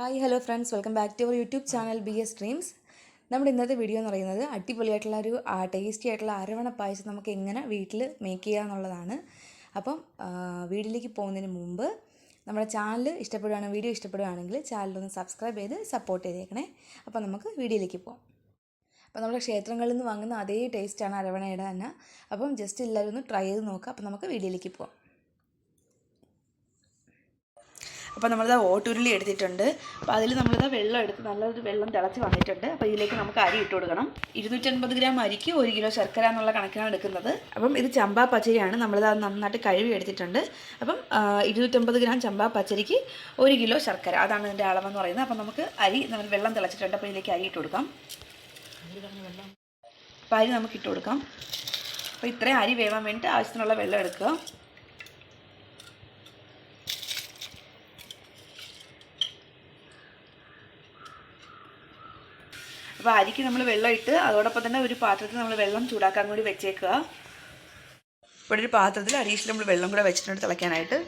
Hi hello friends. Welcome back to our YouTube channel B S dreams. നമ്മുടെ ഇന്നത്തെ video എന്ന് പറയുന്നത് അടിപൊളിയായിട്ടുള്ള ഒരു ടേസ്റ്റി ആയിട്ടുള്ള അരവണ പായസം നമുക്ക് എങ്ങനെ വീട്ടിൽ മേക്ക് ചെയ്യുക എന്നുള്ളതാണ്. അപ്പം വീട്ടിലേക്ക് പോകുന്നതിന് മുമ്പ് നമ്മുടെ ചാനൽ ഇഷ്ടപ്പെടുകയാണ് വീഡിയോ ഇഷ്ടപ്പെടുകയാണെങ്കിൽ ചാനലൊന്ന് സബ്സ്ക്രൈബ് ചെയ്ത് സപ്പോർട്ട് ചെയ്തേക്കണേ. അപ്പം നമുക്ക് വീഡിയോയിലേക്ക് പോകാം അപ്പോൾ നമ്മുടെ ക്ഷേത്രങ്ങളിൽ നിന്ന് വാങ്ങുന്ന അതേ ടേസ്റ്റാണ് അരവണയുടെ തന്നെ. അപ്പം ജസ്റ്റ് എല്ലാവരും ഒന്ന് ട്രൈ ചെയ്ത് നോക്കുക അപ്പം നമുക്ക് വീഡിയോയിലേക്ക് പോകാം അപ്പോൾ നമ്മളിത് ഓട്ടുരുളി എടുത്തിട്ടുണ്ട്. അപ്പോൾ അതിൽ നമ്മളിത് വെള്ളം എടുത്ത് നല്ലൊരു വെള്ളം തിളച്ച് വന്നിട്ടുണ്ട്. അപ്പോൾ ഇതിലേക്ക് നമുക്ക് അരി ഇട്ട് കൊടുക്കണം. ഇരുന്നൂറ്റൻപത് ഗ്രാം അരിക്ക് ഒരു കിലോ ശർക്കര എന്നുള്ള കണക്കിനാണ് എടുക്കുന്നത്. അപ്പം ഇത് ചമ്പാ പച്ചരിയാണ്. നമ്മളിത് നന്നായിട്ട് കഴുകി എടുത്തിട്ടുണ്ട്. അപ്പം ഇരുന്നൂറ്റമ്പത് ഗ്രാം ചമ്പാ പച്ചരിക്ക് ഒരു കിലോ ശർക്കര. അതാണ് ഇതിന്റെ അളവെന്ന് പറയുന്നത്. അപ്പം നമുക്ക് അരി നമ്മൾ വെള്ളം തിളച്ചിട്ടുണ്ട്. അപ്പോൾ ഇതിലേക്ക് അരി ഇട്ട് കൊടുക്കാം. അപ്പോൾ അരി നമുക്ക് ഇട്ട് കൊടുക്കാം. അപ്പോൾ ഇത്രയും അരി വേവാൻ വേണ്ടിയിട്ട് ആവശ്യത്തിനുള്ള വെള്ളം എടുക്കുക. അപ്പോൾ അരിക്ക് നമ്മൾ വെള്ളം ഇട്ട് അതോടൊപ്പം തന്നെ ഒരു പാത്രത്തിൽ നമ്മൾ വെള്ളം ചൂടാക്കാൻ കൂടി വെച്ചേക്കുക. ഇവിടെ ഒരു പാത്രത്തിൽ അരീശിൽ നമ്മൾ വെള്ളം കൂടെ വെച്ചിട്ടുണ്ട് തിളയ്ക്കാനായിട്ട്.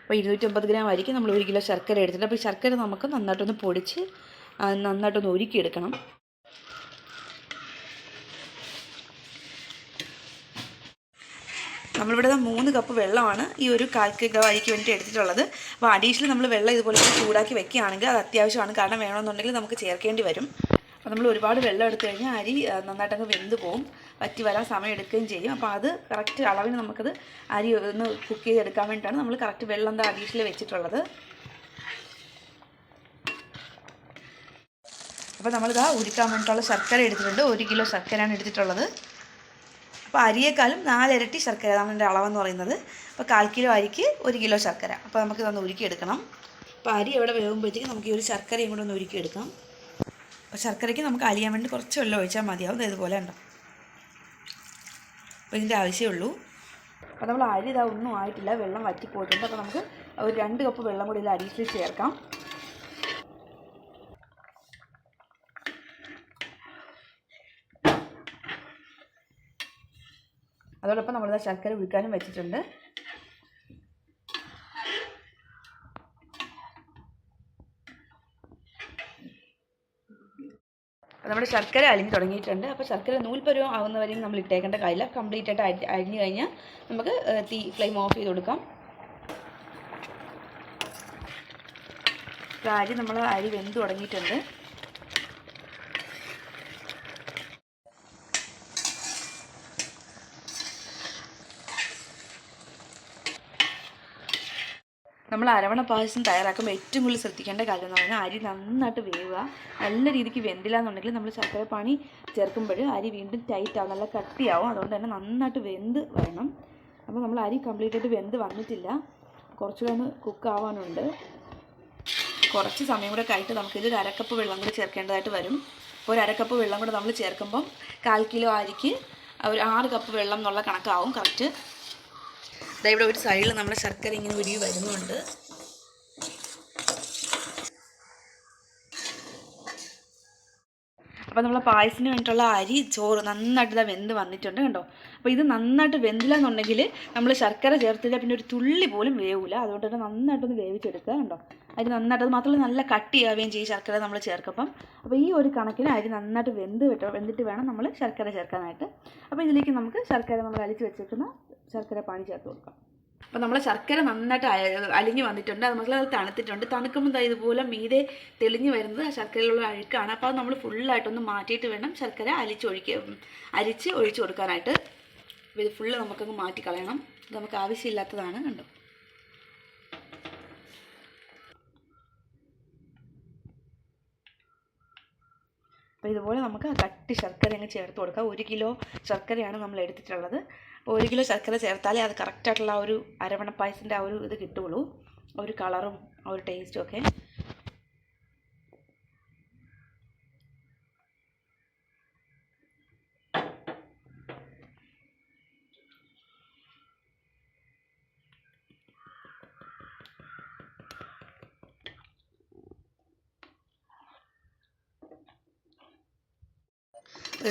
അപ്പോൾ ഇരുന്നൂറ്റമ്പത് ഗ്രാം അരിക്ക് നമ്മൾ ഒരു കിലോ ശർക്കര എടുത്തിട്ട് അപ്പോൾ ഈ ശർക്കര നമുക്ക് നന്നായിട്ടൊന്ന് പൊടിച്ച് നന്നായിട്ടൊന്ന് ഉരുക്കിയെടുക്കണം. നമ്മളിവിടെ മൂന്ന് കപ്പ് വെള്ളമാണ് ഈ ഒരു കാൽ കിലോ അരിക്ക് വേണ്ടി എടുത്തിട്ടുള്ളത്. അപ്പോൾ അഡീഷണൽ നമ്മൾ വെള്ളം ഇതുപോലെ ചൂടാക്കി വെക്കുകയാണെങ്കിൽ അത് അത്യാവശ്യമാണ്. കാരണം വേണമെന്നുണ്ടെങ്കിൽ നമുക്ക് ചേർക്കേണ്ടി വരും. അപ്പോൾ നമ്മൾ ഒരുപാട് വെള്ളം എടുത്തു കഴിഞ്ഞാൽ അരി നന്നായിട്ടങ്ങ് വെന്ത് പോകും വറ്റി വരാൻ സമയം എടുക്കുകയും ചെയ്യും. അപ്പോൾ അത് കറക്റ്റ് അളവിന് നമുക്കത് അരി ഒന്ന് കുക്ക് ചെയ്തെടുക്കാൻ വേണ്ടിയിട്ടാണ് നമ്മൾ കറക്റ്റ് വെള്ളം എന്താ അഡീഷണൽ വെച്ചിട്ടുള്ളത്. അപ്പോൾ നമ്മളിതാ ഉരുക്കാൻ വേണ്ടിയിട്ടുള്ള ശർക്കര എടുത്തിട്ടുണ്ട്. ഒരു കിലോ ശർക്കരയാണ് എടുത്തിട്ടുള്ളത്. അപ്പോൾ അരിയേക്കാളും നാലിരട്ടി ശർക്കര. അതാണ് എന്റെ അളവെന്ന് പറയുന്നത്. അപ്പോൾ കാൽ കിലോ അരിക്ക് ഒരു കിലോ ശർക്കര. അപ്പോൾ നമുക്ക് ഇതൊന്ന് ഉരുക്കിയെടുക്കണം. അപ്പോൾ അരി എവിടെ വേകുമ്പോഴത്തേക്ക് നമുക്ക് ഈ ഒരു ശർക്കരയും കൂടെ ഒന്ന് ഉരുക്കിയെടുക്കാം. അപ്പോൾ ശർക്കരയ്ക്ക് നമുക്ക് അലിയാൻ വേണ്ടി കുറച്ച് വെള്ളം ഒഴിച്ചാൽ മതിയാവും. ഇതുപോലെ ഉണ്ടോ അപ്പോൾ ഇതിന്റെ ആവശ്യമേ അപ്പോൾ നമ്മൾ അരി ഇതാ ഒന്നും ആയിട്ടില്ല. വെള്ളം വറ്റിപ്പോയിട്ടുണ്ട്. അപ്പോൾ നമുക്ക് ഒരു രണ്ട് കപ്പ് വെള്ളം കൂടി ഇതിൽ അരിയിൽ ചേർക്കാം. അതോടൊപ്പം നമ്മൾ ശർക്കര ഉരുക്കാനും വെച്ചിട്ടുണ്ട്. നമ്മുടെ ശർക്കര അലിഞ്ഞ് തുടങ്ങിയിട്ടുണ്ട്. അപ്പോൾ ശർക്കര നൂൽപ്പരുവം ആവുന്നവരെയും നമ്മൾ ഇട്ടേക്കേണ്ട കാര്യമില്ല. കംപ്ലീറ്റ് ആയിട്ട് അരി അരിഞ്ഞു കഴിഞ്ഞാൽ നമുക്ക് തീ ഫ്ലെയിം ഓഫ് ചെയ്ത് കൊടുക്കാം. അരി നമ്മൾ അരി വെന്ത് തുടങ്ങിയിട്ടുണ്ട്. നമ്മൾ അരവണ പായസം തയ്യാറാക്കുമ്പോൾ ഏറ്റവും കൂടുതൽ ശ്രദ്ധിക്കേണ്ട കാര്യം എന്ന് പറഞ്ഞാൽ അരി നന്നായിട്ട് വേവുക. നല്ല രീതിക്ക് വെന്തില്ല എന്നുണ്ടെങ്കിൽ നമ്മൾ ശർക്കര പാനി ചേർക്കുമ്പോൾ അരി വീണ്ടും ടൈറ്റ് ആവും നല്ല കട്ടിയാവും. അതുകൊണ്ട് തന്നെ നന്നായിട്ട് വെന്ത് വരണം. അപ്പോൾ നമ്മൾ അരി കംപ്ലീറ്റ് ആയിട്ട് വെന്ത് വന്നിട്ടില്ല. കുറച്ചുകൂടെ ഒന്ന് കുക്ക് ആവാനുണ്ട്. കുറച്ച് സമയം കൂടെ കഴിഞ്ഞിട്ട് നമുക്കിത് ഒരു അരക്കപ്പ് വെള്ളം കൂടി ചേർക്കേണ്ടതായിട്ട് വരും. അപ്പോൾ ഒരു അരക്കപ്പ് വെള്ളം കൂടെ നമ്മൾ ചേർക്കുമ്പം കാൽ കിലോ അരിക്ക് ഒരു ആറ് കപ്പ് വെള്ളം എന്നുള്ള കണക്കാവും കറക്റ്റ് ഇവിടെ ഒരു സൈഡിൽ നമ്മുടെ ശർക്കര ഇങ്ങനെ ഉരുകി വരുന്നുണ്ട്. അപ്പോൾ നമ്മൾ പായസത്തിന് വേണ്ടിയിട്ടുള്ള അരി ചോറ് നന്നായിട്ട് ഇതാ വെന്ത് വന്നിട്ടുണ്ട് കണ്ടോ? അപ്പോൾ ഇത് നന്നായിട്ട് വെന്തില്ല എന്നുണ്ടെങ്കിൽ നമ്മൾ ശർക്കര ചേർത്തില്ല പിന്നെ ഒരു തുള്ളി പോലും വേവില്ല അതുകൊണ്ട് തന്നെ നന്നായിട്ടൊന്ന് വേവിച്ചെടുക്കുക കണ്ടോ? അരി നന്നായിട്ട് അത് മാത്രമല്ല നല്ല കട്ടിയാവുകയും ചെയ്യും ശർക്കര നമ്മൾ ചേർക്കപ്പം. അപ്പോൾ ഈ ഒരു കണക്കിന് അരി നന്നായിട്ട് വെന്ത് വിട്ടോ വെന്തിട്ട് വേണം നമ്മൾ ശർക്കര ചേർക്കാനായിട്ട്. അപ്പോൾ ഇതിലേക്ക് നമുക്ക് ശർക്കര നമ്മൾ അലിച്ച് വെച്ചേക്കുന്ന ശർക്കര പാനി ചേർത്ത് കൊടുക്കാം. അപ്പോൾ നമ്മൾ ശർക്കര നന്നായിട്ട് അലിഞ്ഞ് വന്നിട്ടുണ്ട്. നമുക്ക് അത് തണുത്തിട്ടുണ്ട്. തണുക്കുമ്പോൾ ഇതുപോലെ മീതെ തെളിഞ്ഞ് വരുന്നത് ആ ശർക്കരയിലുള്ള അഴുക്കാണ്. അപ്പോൾ അത് നമ്മൾ ഫുള്ളായിട്ടൊന്ന് മാറ്റിയിട്ട് വേണം ശർക്കര അലിച്ചൊഴിക്കുക അരിച്ച് ഒഴിച്ചു കൊടുക്കാനായിട്ട്. ഇത് ഫുള്ള് നമുക്കങ്ങ് മാറ്റി കളയണം. ഇത് നമുക്ക് ആവശ്യമില്ലാത്തതാണ് കണ്ടോ? അപ്പോൾ ഇതുപോലെ നമുക്ക് കട്ടി ശർക്കര അങ്ങ് ചേർത്ത് കൊടുക്കാം. ഒരു കിലോ ശർക്കരയാണ് നമ്മൾ എടുത്തിട്ടുള്ളത്. ഒരു കിലോ ശർക്കര ചേർത്താലേ അത് കറക്റ്റായിട്ടുള്ള ഒരു അരവണ പായസത്തിന്റെ ആ ഒരു ഇത് കിട്ടുള്ളൂ. ആ ഒരു കളറും ആ ഒരു ടേസ്റ്റും ഒക്കെ.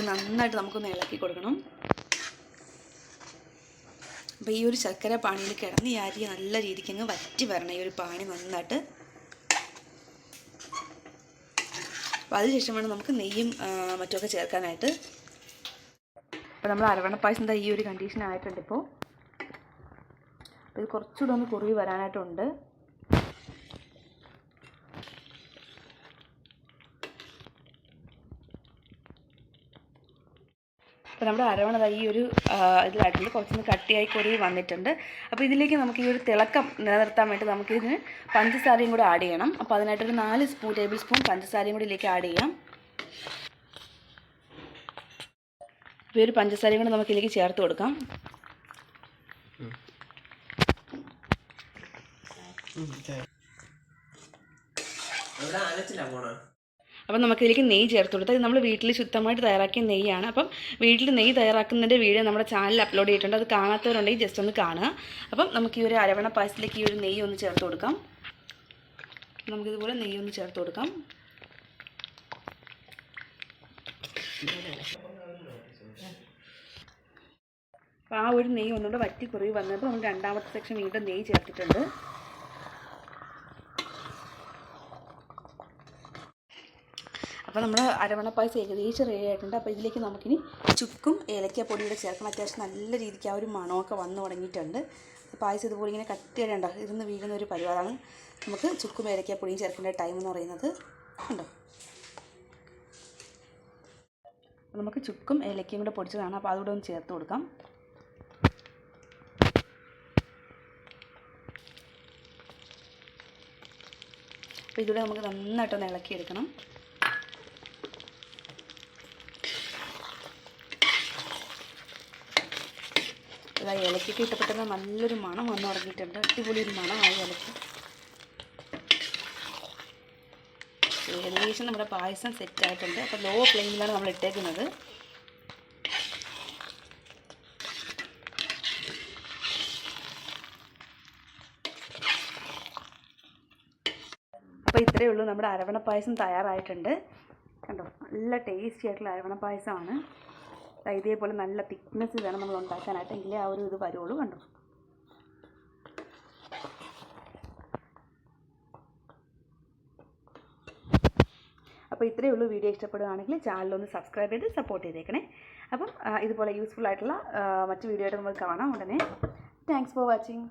നന്നായിട്ട് നമുക്കൊന്ന് ഇളക്കി കൊടുക്കണം. അപ്പോൾ ഈ ഒരു ശർക്കര പാണിയിൽ കിടന്ന് ഈ അരി നല്ല രീതിക്ക് അങ്ങ് വറ്റി വരണം. ഈ ഒരു പാണി നന്നായിട്ട്. അപ്പോൾ അതിനുശേഷം വേണം നമുക്ക് നെയ്യും മറ്റുമൊക്കെ ചേർക്കാനായിട്ട്. അപ്പോൾ നമ്മൾ അരവണ പായസം ഈ ഒരു കണ്ടീഷൻ ആയിട്ടുണ്ട് ഇപ്പോൾ അപ്പോൾ ഇത് കുറച്ചുകൂടെ ഒന്ന് കുറുകി വരാനായിട്ടുണ്ട്. അപ്പോൾ നമ്മുടെ അരവണ ദാ ഈ ഒരു ഇതിലായിട്ടുണ്ട് കുറച്ചൊന്ന് കട്ടിയായി കുറുകി വന്നിട്ടുണ്ട്. അപ്പോൾ ഇതിലേക്ക് നമുക്ക് ഈ ഒരു തിളക്കം നിലനിർത്താൻ വേണ്ടി നമുക്കിതിന് പഞ്ചസാരയും കൂടി ആഡ് ചെയ്യണം. അപ്പോൾ അതിനായിട്ടൊരു നാല് സ്പൂൺ ടേബിൾ സ്പൂൺ പഞ്ചസാരയും കൂടി ഇതിലേക്ക് ആഡ് ചെയ്യാം. ഈ ഒരു പഞ്ചസാരയും കൂടി നമുക്ക് ഇതിലേക്ക് ചേർത്ത് കൊടുക്കാം. എവിടെ ആലച്ചില്ല പോണ? അപ്പം നമുക്കിതിലേക്ക് നെയ്യ് ചേർത്ത് കൊടുത്താൽ നമ്മൾ വീട്ടിൽ ശുദ്ധമായിട്ട് തയ്യാറാക്കിയ നെയ്യാണ്. അപ്പം വീട്ടിൽ നെയ്യ് തയ്യാറാക്കുന്നതിന്റെ വീഡിയോ നമ്മുടെ ചാനലിൽ അപ്ലോഡ് ചെയ്തിട്ടുണ്ട്. അത് കാണാത്തവരുണ്ടെങ്കിൽ ജസ്റ്റ് ഒന്ന് കാണുക. അപ്പം നമുക്ക് ഈ ഒരു അരവണ പായസത്തിലേക്ക് ഈ ഒരു നെയ്യ് ഒന്ന് ചേർത്ത് കൊടുക്കാം. നമുക്കിതുപോലെ നെയ്യ് ഒന്ന് ചേർത്ത് കൊടുക്കാം. അപ്പോൾ ആ ഒരു നെയ്യ് ഒന്നുകൂടെ വറ്റി കുറവ് വന്നപ്പോൾ നമ്മൾ രണ്ടാമത്തെ സെക്ഷൻ വീണ്ടും നെയ്യ് ചേർത്തിട്ടുണ്ട്. അപ്പോൾ നമ്മൾ അരവണ പായസം ഏകദേശം റെഡി ആയിട്ടുണ്ട്. അപ്പോൾ ഇതിലേക്ക് നമുക്കിനി ചുക്കും ഏലക്കാപ്പൊടിയുടെ ചേർക്കണം. അത്യാവശ്യം നല്ല രീതിക്ക് ആ ഒരു മണമൊക്കെ വന്നു തുടങ്ങിയിട്ടുണ്ട്. പായസം ഇതുപോലെ ഇങ്ങനെ കട്ടിയായിട്ടുണ്ടോ ഇരുന്ന് വീഴുന്ന ഒരു പരിപാടിയാണ് നമുക്ക് ചുക്കും ഏലക്കാപ്പൊടിയും ചേർക്കേണ്ട ടൈം എന്ന് പറയുന്നത് ഉണ്ടോ നമുക്ക് ചുക്കും ഏലക്കയും കൂടെ പൊടിച്ചതാണ്. അപ്പോൾ അതുകൂടെ ഒന്ന് ചേർത്ത് കൊടുക്കാം. അപ്പോൾ ഇതിലൂടെ നമുക്ക് നന്നായിട്ടൊന്ന് ഇളക്കിയെടുക്കണം. ഇതാ ഇലക്കൊക്കെ ഇട്ടപ്പെട്ടത് നല്ലൊരു മണം വന്ന് തുടങ്ങിയിട്ടുണ്ട്. അടിപൊളി ഒരു മണമായി ഇലക്കി ഏകദേശം നമ്മുടെ പായസം സെറ്റ് ആയിട്ടുണ്ട്. അപ്പോൾ ലോ ഫ്ലെയിമിലാണ് നമ്മൾ ഇട്ടേക്കുന്നത്. അപ്പോൾ ഇത്രയേ ഉള്ളൂ. നമ്മുടെ അരവണ പായസം തയ്യാറായിട്ടുണ്ട്. കണ്ടോ? നല്ല ടേസ്റ്റി ആയിട്ടുള്ള അരവണ പായസമാണ്. ഇതേപോലെ നല്ല തിക്നെസ് വേണം നമ്മൾ ഉണ്ടാക്കാനായിട്ട്. എങ്കിലേ ആ ഒരു ഇത് വരുള്ളൂ കണ്ടു? അപ്പോൾ ഇത്രയേ ഉള്ളൂ വീഡിയോ ഇഷ്ടപ്പെടുകയാണെങ്കിൽ ചാനലൊന്ന് സബ്സ്ക്രൈബ് ചെയ്ത് സപ്പോർട്ട് ചെയ്തേക്കണേ. അപ്പം ഇതുപോലെ യൂസ്ഫുൾ ആയിട്ടുള്ള മറ്റ് വീഡിയോ ആയിട്ട് നമ്മൾ കാണാം ഉടനെ. Thanks for watching